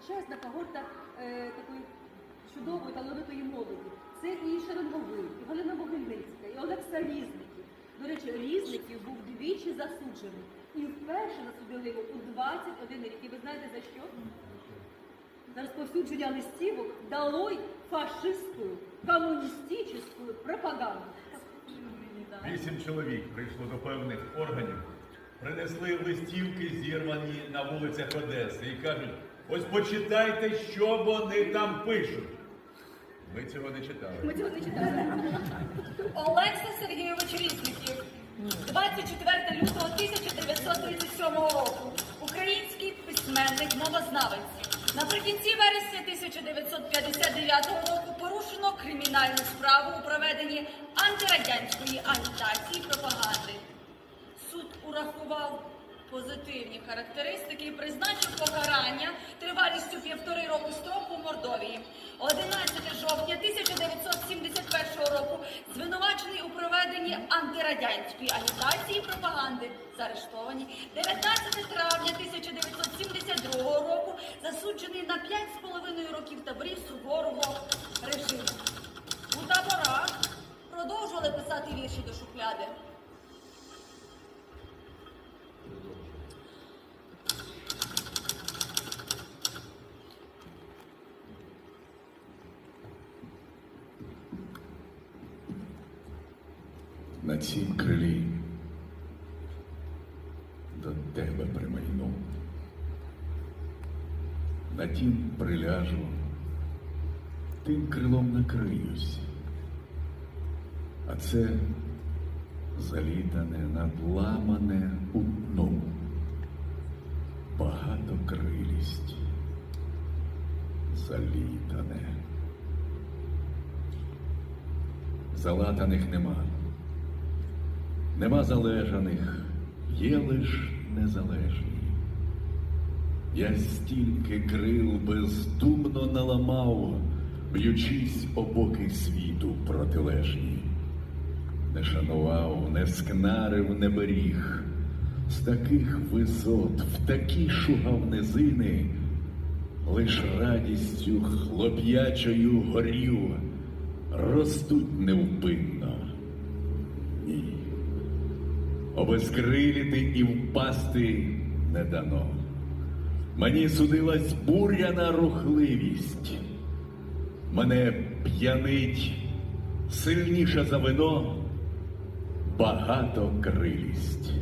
почесна когорта е, такої чудової талановитої молоді. Це і Шеренговий, і Галина Могильницька, і Олекса Різників. До речі, Різників був двічі засуджений. І вперше засудили його у 21 рік. І ви знаєте за що? За розповсюдження листівок долой фашистську, комуністичну пропаганду. Вісім чоловік прийшло до певних органів, принесли листівки, зірвані на вулицях Одеси, і кажуть: ось почитайте, що вони там пишуть. Ми цього не читали. Ми цього не читали. Олекса Сергійович Різників, 24 лютого 1937 року. Український письменник, мовознавець. Наприкінці вересня 1959 року порушено кримінальну справу у проведенні антирадянської агітації пропаганди. Суд урахував позитивні характеристики і призначив покарання антирадянської агітації і пропаганди заарештовані. 19 травня 1972 року засуджений на 5,5 років таборів суворого режиму. У таборах продовжували писати вірші до шухляди. На цім крилі до тебе примайну. На тім приляжу, тим крилом накриюсь. А це залітане, надламане у дну, багатокрилість, залітане. Залатаних нема. Нема залежаних, є лиш незалежні. Я стільки крил бездумно наламав, б'ючись о боки світу протилежні. Не шанував, не скнарив, не беріг. З таких висот, в такі шугав низини, лиш радістю хлоп'ячою горів, ростуть невпинно. Ні. Обезкриліти і впасти не дано. Мені судилась буряна рухливість. Мене п'янить сильніше за вино багатокрилість.